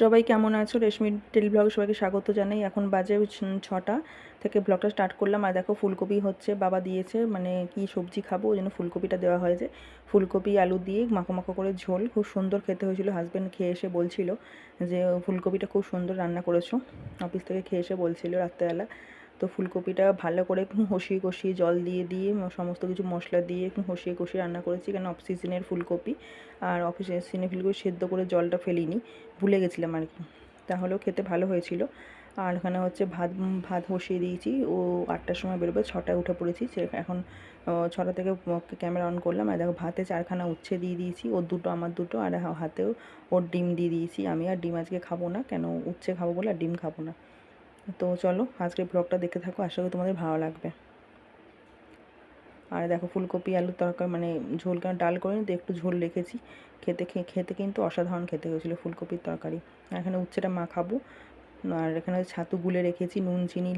সবাই কেমন আছো? রেশমি টেলি ব্লগ সবাইকে স্বাগত জানাই। এখন বাজে ছটা থেকে ব্লগটা স্টার্ট করলাম। আর দেখো ফুলকপি হচ্ছে, বাবা দিয়েছে মানে কি সবজি খাব? ওই জন্য ফুলকপিটা দেওয়া হয়েছে। ফুলকপি, আলু দিয়ে মাখো মাখো করে ঝোল। খুব সুন্দর খেতে হয়েছিল। হাজব্যান্ড খেয়ে এসে বলছিল যে, ফুলকপিটা খুব সুন্দর রান্না করেছ। অফিস থেকে খেয়ে এসে বলছিল রাত্রেবেলা। তো ফুলকপিটা ভালো করে একটু কষিয়ে কষিয়ে জল দিয়ে দিয়ে সমস্ত কিছু মশলা দিয়ে একটু কষিয়ে কষিয়ে রান্না করেছি। কেন অফ সিজনের ফুলকপি আর অফিস সিজনের ফুলকপি সেদ্ধ করে জলটা ফেলিনি, ভুলে গেছিলাম আর কি। তাহলেও খেতে ভালো হয়েছিল। আর এখানে হচ্ছে ভাত ভাত বসিয়ে দিয়েছি। ও আটটার সময় বেরোবে, ছটায় উঠে পড়েছি। এখন ছটা থেকে ক্যামেরা অন করলাম। আর দেখো ভাতে চারখানা উচ্ছে দিয়ে দিয়েছি। ওর দুটো, আমার দুটো। আর হাতেও ওর ডিম দিয়ে দিয়েছি আমি। আর ডিম আজকে খাব না। কেন উচ্ছে খাব বলে আর ডিম খাব না। তো চলো আজকের ব্লগটা দেখতে থাকো, আশা করি তোমাদের ভালো লাগবে। আর দেখো ফুলকপি, আলুর তরকারি মানে ঝোল কেন, ডাল করে তো একটু ঝোল রেখেছি। খেতে খেতে কিন্তু অসাধারণ খেতে হয়েছিল ফুলকপির তরকারি। এখানে উচ্ছেটা মাখাবো আর এখানে ছাতু গুলে রেখেছি, নুন, চিনি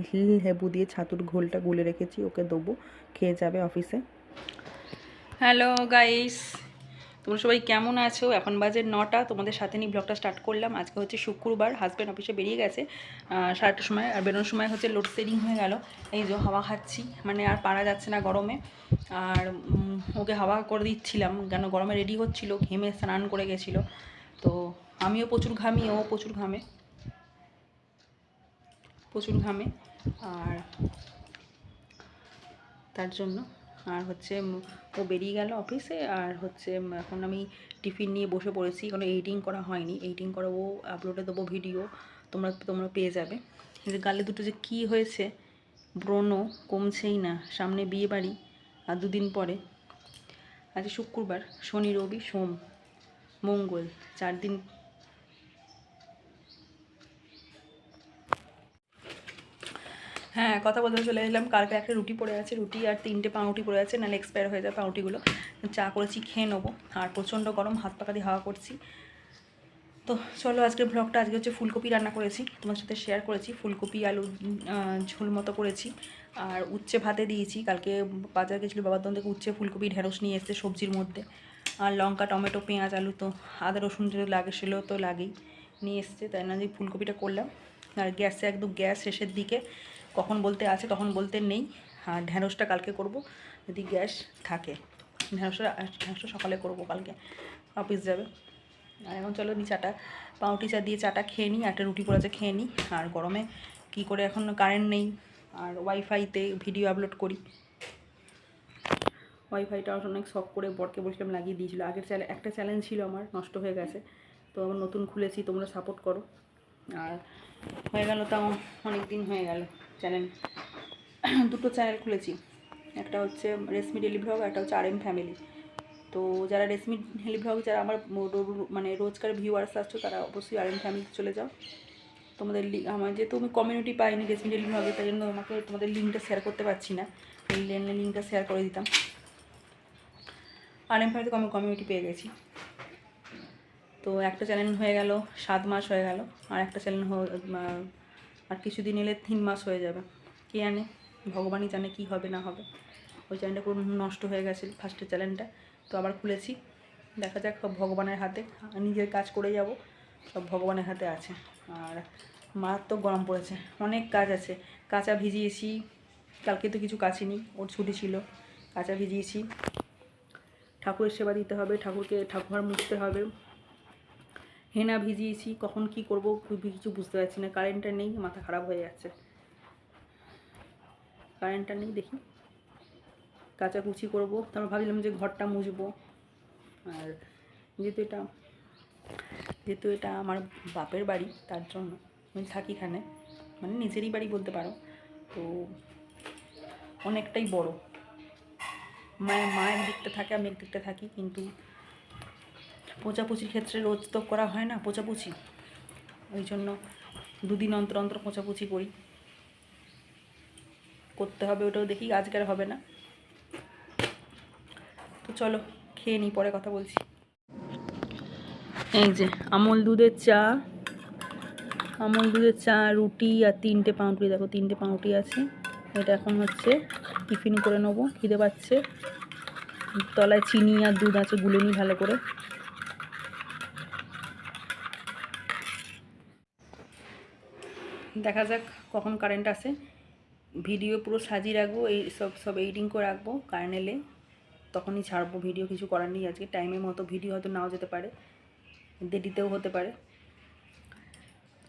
লেবু দিয়ে ছাতুর ঘোলটা গুলে রেখেছি, ওকে দেবো, খেয়ে যাবে অফিসে। হ্যালো গাইস তোমরা সবাই কেমন আছো? এখন বাজে নটা তোমাদের সাথে নিয়ে ব্লগটা স্টার্ট করলাম। আজকে হচ্ছে শুক্রবার হাজব্যান্ড অফিসে বেরিয়ে গেছে। আহ, সাড়েটার সময় আর বেরোনোর সময় হচ্ছে লোডশেডিং হয়ে গেল। এই যে হাওয়া খাচ্ছি মানে আর পারা যাচ্ছে না গরমে। আর ওকে হাওয়া করে দিচ্ছিলাম কেন গরমে রেডি হচ্ছিল ঘেমে স্নান করে গেছিল। তো আমিও প্রচুর ঘামি ও প্রচুর ঘামে। প্রচুর ঘামে আর তার জন্য আর হচ্ছে ও বেরিয়ে গেল অফিসে আর হচ্ছে এখন আমি টিফিন নিয়ে বসে পড়েছি। কোনো এডিটিং করা হয়নি। এডিটিং করাবো আপলোডে দেবো ভিডিও। তোমরা তোমরা পেয়ে যাবে। যে গালে দুটো যে কী হয়েছে, ব্রণ কমছেই না। সামনে বিয়ে বাড়ি আর দুদিন পরে। আজ শুক্রবার, শনি, রবি, সোম, মঙ্গল। চার দিন হ্যাঁ কথা বলতে চলে এলাম। কালকে একটা রুটি পড়ে আছে, রুটি আর তিনটে পাউরুটি পড়ে আছে, নাহলে এক্সপায়ার হয়ে যায় পাউরুটিগুলো। চা করেছি, খেয়ে নেব। আর প্রচণ্ড গরম, হাত পাকা দিয়ে হাওয়া করছি। তো চলো আজকের ব্লগটা আজকে হচ্ছে ফুলকপি রান্না করেছি। তোমার সাথে শেয়ার করেছি, ফুলকপি, আলু ঝোল মতো করেছি। আর উচ্ছে ভাতে দিয়েছি, কালকে বাজার গেছিল বাবার দোকান থেকে উচ্ছে, ফুলকপি, ঢেঁড়স নিয়ে এসছে সবজির মধ্যে। আর লঙ্কা, টমেটো, পেঁয়াজ, আলু তো, আদা, রসুন যেটা লাগে সেগুলো তো লাগেই। নিয়ে এসছে, তাই না, যে ফুলকপিটা করলাম। আর গ্যাসে একদম গ্যাস শেষের দিকে। কখন বলতে আছে, তখন বলতে নেই। আর ঢ্যাঁড়সটা কালকে করব। যদি গ্যাস থাকে ঢ্যাঁড়সটা ঢ্যাঁড়সটা সকালে করব কালকে। অফিস যাবে। আর এখন চলো নি চাটা। পাউটি চা দিয়ে চাটা খেয়ে নিই একটা রুটি করেছে খেয়ে নিই আর গরমে কি করে এখন কারেন্ট নেই। আর ওয়াইফাইতে ভিডিও আপলোড করি। ওয়াইফাইটা অনেক শখ করে বরকে বসলাম লাগিয়ে দিয়েছিল। আগের চ্যানেল একটা চ্যালেঞ্জ ছিল আমার, নষ্ট হয়ে গেছে। তো আমার নতুন খুলেছি, তোমরা সাপোর্ট করো। আর হয়ে গেল তাও অনেক দিন হয়ে গেল। চ্যানেল, দুটো চ্যানেল খুলেছি। একটা হচ্ছে রেশমি ডেলি ভ্লগ একটা হচ্ছে আর এম ফ্যামিলি তো যারা রেশমি ডেলি ভ্লগ যারা আমার মানে রোজকার ভিউয়ার্স আসছো, তারা অবশ্যই আর এম ফ্যামিলিতে চলে যাও। তোমাদের আমার যেহেতু আমি কমিউনিটি পাইনি রেশমি ডেলি ভ্লগে তাই জন্য আমাকে তোমাদের লিঙ্কটা শেয়ার করতে পারছি না। লিঙ্কটা শেয়ার করে দিতাম। আর এম ফ্যামিলিতে আমি কমিউনিটি পেয়ে গেছি। তো একটা চ্যানেল হয়ে গেল, সাত মাস হয়ে গেল, আর একটা চ্যানেল আর কিছুদিন এলে তিন মাস হয়ে যাবে। কে জানে? ভগবানই জানে কী হবে, না হবে। ওই চ্যানেলটা পুরো নষ্ট হয়ে গেছে ফার্স্টের চ্যানেলটা। তো আবার খুলেছি। দেখা যাক, সব ভগবানের হাতে নিজের কাজ করে যাব। সব ভগবানের হাতে আছে। আর মারাত্মক গরম পড়েছে। অনেক কাজ আছে। কাঁচা ভিজিয়েছি। কালকে তো কিছু কাচিনি ওর ছুটি ছিল। কাঁচা ভিজিয়েছি। ঠাকুরের সেবা দিতে হবে। ঠাকুরকে ঠাকুর মুছতে হবে। হেনা ভিজিয়েছি, কখন কি করব কিছু বুঝতে পারছি না কারেন্টটা নেই, মাথা খারাপ হয়ে যাচ্ছে। কারেন্টটা নেই, দেখি। কাচাকুচি করব, তারপর ভাবলাম যে ঘরটা মুছবো। আর যেহেতু এটা যেহেতু এটা আমার বাপের বাড়ি, তার জন্য আমি থাকি এখানে। মানে নিজেরই বাড়ি বলতে পারো। তো অনেকটাই বড়। মায়ের মা একদিকটা থাকে, আমি একদিকটা থাকি, কিন্তু পোচাপুচির ক্ষেত্রে রোজ তো করা হয় না, পোচাপুচি। ওই জন্য দুদিন অন্তর অন্তর পোচাপুচি করি। করতে হবে ওটাও দেখি আজকের হবে না। তো চলো, খেয়ে নিই, পরে কথা বলছি। এই যে, আমল দুধের চা। আমল দুধের চা, রুটি আর তিনটে পাউরুটি। দেখো, তিনটে পাউরুটি আছে। এটা এখন হচ্ছে টিফিন করে নেব, খিদে পাচ্ছে। তলায় চিনি আর দুধ আছে, গুলে নিই ভালো করে। দেখা যাক কখন কারেন্ট আসে। ভিডিও পুরো সাজিয়ে রাখব, এই সব সব এডিটিং করে রাখব কারেন্ট এলে তখনই ছাড়বো ভিডিও কিছু করার নেই আজকে। টাইমের মতো ভিডিও হয়তো নাও যেতে পারে। দেরিতেও হতে পারে।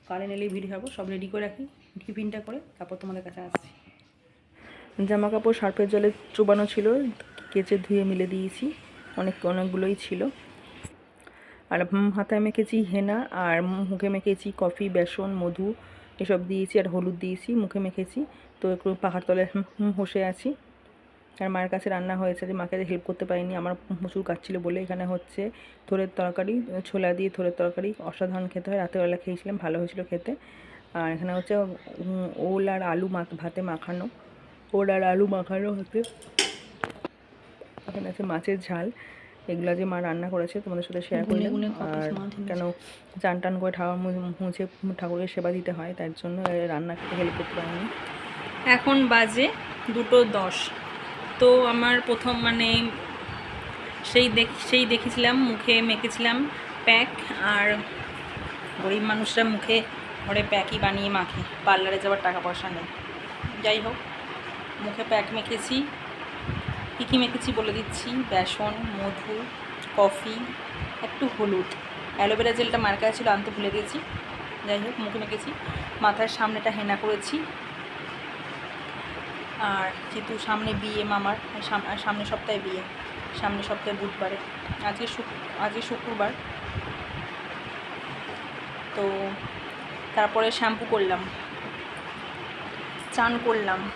কারেন্ট এলেই ভিডিও ছাড়বো, সব রেডি করে রাখি টিফিনটা করে তারপর তোমাদের কাছে আসছি। জামা কাপড় সার্ফের জলে চোবানো ছিল, কেচে ধুয়ে মিলে দিয়েছি, অনেক, অনেকগুলোই ছিল। আর হাতায় মেখেছি হেনা, আর মুখে মেখেছি কফি, বেসন, মধু এসব দিয়েছি আর হলুদ দিয়েছি, মুখে মেখেছি। তো একটু পাহাড় তলে বসে আছি। আর মায়ের কাছে রান্না হয়েছে যে মাকে হেল্প করতে পারিনি, আমার প্রচুর কাজ ছিল বলে এখানে হচ্ছে থোড়ের তরকারি, ছোলা দিয়ে থোরের তরকারি অসাধারণ খেতে হয়। রাতেরবেলা খেয়েছিলাম, ভালো হয়েছিল খেতে। আর এখানে হচ্ছে ওল আর আলু মাখ, ভাতে মাখানো। ওল আর আলু মাখানো হতে এখানে আছে মাছের ঝাল। এগুলো যে মা রান্না করেছে তোমাদের সাথে শেয়ার কত আর কেন চান টান করে ঠাকুর মুছে ঠাকুরের সেবা দিতে হয় তার জন্য রান্না খেতে হেল্প করতে পারিনি। এখন বাজে দুটো দশ। তো আমার প্রথম মানে সেই দেখ সেই দেখেছিলাম মুখে মেখেছিলাম প্যাক আর গরিব মানুষরা মুখে ঘরে প্যাকই বানিয়ে মাখে পার্লারে যাওয়ার টাকা পয়সা নেই। যাই হোক মুখে প্যাক মেখেছি কী কী মেখেছি বলে দিচ্ছি। বেসন, মধু, কফি, একটু হলুদ। অ্যালোভেরা জেলটা মার্কা ছিল, আনতে ভুলে গেছি। যাই হোক, মুখে মেখেছি। মাথার সামনেটা হেনা করেছি। আর যেহেতু সামনে বিয়ে মামার সাম- আর সামনের সপ্তাহে বিয়ে সামনের সপ্তাহে বুধবারে। আজকে আজকে শুক্রবার। তো তারপরে শ্যাম্পু করলাম। চান করলাম।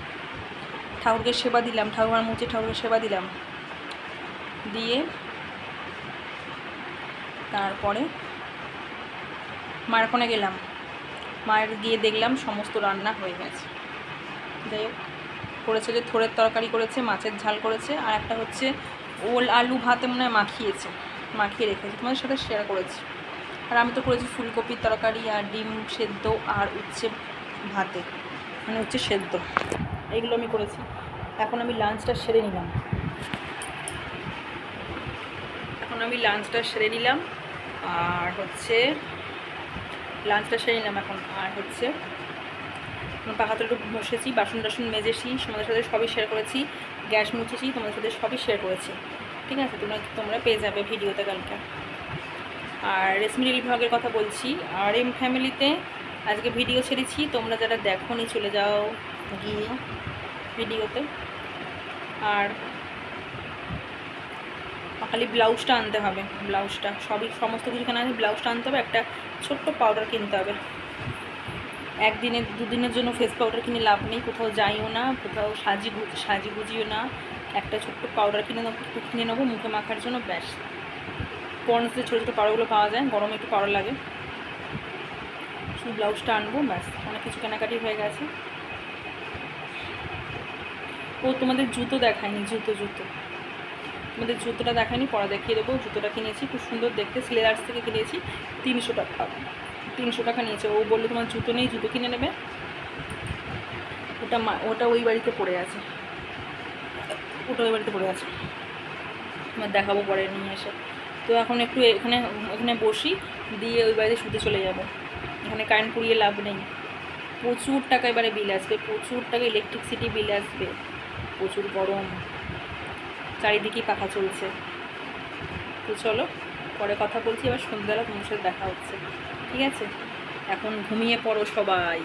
ঠাকুরকে সেবা দিলাম ঠাকুর মুছে ঠাকুরকে সেবা দিলাম। দিয়ে তারপরে মায়ের কোণে গেলাম। মায়ের গিয়ে দেখলাম সমস্ত রান্না হয়ে গেছে। যাই হোক, করেছে যে থোড়ের তরকারি করেছে, মাছের ঝাল করেছে, আর একটা হচ্ছে ওল আলু ভাতে মনে হয় মাখিয়েছে, মাখিয়ে রেখেছে। তোমাদের সাথে শেয়ার করেছি। আর আমি তো করেছি ফুলকপির তরকারি আর ডিম সেদ্ধ আর উচ্ছে ভাতে মানে হচ্ছে সেদ্ধ। এগুলো আমি করেছি। এখন আমি লাঞ্চটা সেরে নিলাম। এখন আমি লাঞ্চটা সেরে নিলাম। আর হচ্ছে লাঞ্চটা সেরে নিলাম এখন। আর হচ্ছে পাখাতে একটু বসেছি বাসন টাসন মেজেছি, তোমাদের সাথে সবই শেয়ার করেছি, গ্যাস মুছেছি, তোমাদের সাথে সবই শেয়ার করেছি। ঠিক আছে? তোমরা তোমরা পেয়ে যাবে ভিডিওতে কালকে। আর রেশমি রিল ভ্লগের কথা বলছি। আর এম ফ্যামিলিতে আজকে ভিডিও ছেড়েছি। তোমরা যারা দেখোনি, চলে যাও। গিয়ে ভিডিওতে আর খালি ব্লাউজটা আনতে হবে, ব্লাউজটা। সবই, সমস্ত কিছু কেনা আছে, ব্লাউজটা আনতে হবে, একটা ছোট্ট পাউডার কিনতে হবে। একদিনের, দুদিনের জন্য ফেস পাউডার কিনে লাভ নেই, কোথাও যাইও না, কোথাও সাজি সাজি গুজিও না। একটা ছোট্ট পাউডার কিনে নেব কিনে নেব, মুখে মাখার জন্য, ব্যাস। পর্নসে ছোটো ছোটো পাউডারগুলো পাওয়া যায়, গরমে একটু পাউডার লাগে। শুধু ব্লাউজটা আনব, ব্যাস। অনেক কিছু কেনাকাটি হয়ে গেছে। ও তোমাদের জুতো দেখায়নি, জুতো জুতো। তোমাদের জুতোটা দেখায়নি পরে দেখিয়ে দেবো। জুতোটা কিনেছি, খুব সুন্দর দেখতে। সিলেদার্স থেকে কিনেছি, তিনশো টাকা। তিনশো টাকা নিয়েছে। ও বলল, তোমার জুতো নেই, জুতো কিনে নেবে? ওটা মা, ওটা ওই বাড়িতে পড়ে আছে। ওটা ওই বাড়িতে পড়ে আছে। তোমার দেখাবো পরে নিয়ে এসে। তো এখন একটু এখানে এখানে বসি, দিয়ে ওই বাড়িতে শুতে চলে যাব। এখানে কারেন্ট পুড়িয়ে লাভ নেই। প্রচুর টাকা এবারে বিল আসবে। প্রচুর টাকা ইলেকট্রিসিটি বিল আসবে। প্রচুর গরম। চারিদিকেই পাখা চলছে। তো চলো, পরে কথা বলছি, এবার সন্ধ্যাবেলা তোমার সাথে দেখা হচ্ছে। ঠিক আছে? এখন ঘুমিয়ে পড়ো সবাই।